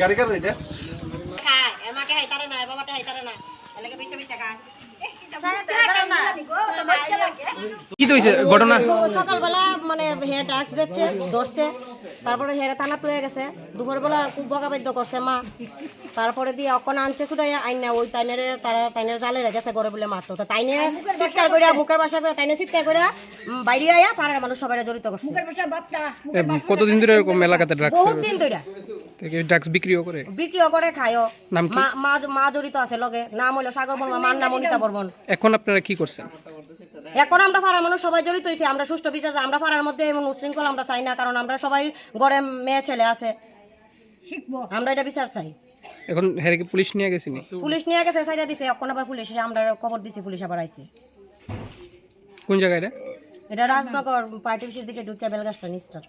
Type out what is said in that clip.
গাড়ি কার। এটা খায় এর মাকে হাই তারে না বাবাটা হাইতারে না এলাকা বিচে বিচে খায়। কি তো হয়েছে ঘটনা? সকালবেলা মানে হে ড্রাগস বেচছে ধরছে তারপরে হেরে থানা পেয়ে গেছে। দুপুরবেলা খুব বকাবাদ্য করছে মা। তারপরে দিয়ে অকন আনছে ছুটাই আইনা ওই তাইনের তারা তাইনের জালে রেখেছে করে বলে মারতো। তো তাইনে চিৎকার করে মুখের বাসা করে তাইনে চিৎকার করে বাইরে আয়া পাড়ার মানুষ সবাই জড়িত করছে। কতদিন ধরে এরকম এলাকাতে ড্রাগস বহুত দিন ধরে ড্রাগস বিক্রিও করে? বিক্রিও করে খায়ও। মা মা- মা জড়িত আছে লগে। নাম হলো সাগর বর্মা মার নাম অনিতা বর্মন। এখন আপনারা কি করছেন? এখন আমরা পাড়ার মানুষ সবাই জড়িত হয়েছি আমরা সুষ্ঠু বিচার আমরা পাড়ার মধ্যে এমন উশৃঙ্খল আমরা চাই না কারণ আমরা সবাই গড়ে মেয়ে ছেলে আছে। আমরা এটা বিচার চাই। এখন হেরে কি পুলিশ নিয়ে গেছি পুলিশ নিয়ে গেছে সাইডা দিছে এখন আবার পুলিশ আমরা খবর দিছি পুলিশ আবার আইছে। কোন জায়গায় এটা এটা রাজনগর পার্টি অফিসের দিকে ঢুকে বেলগাছটা নিস্টার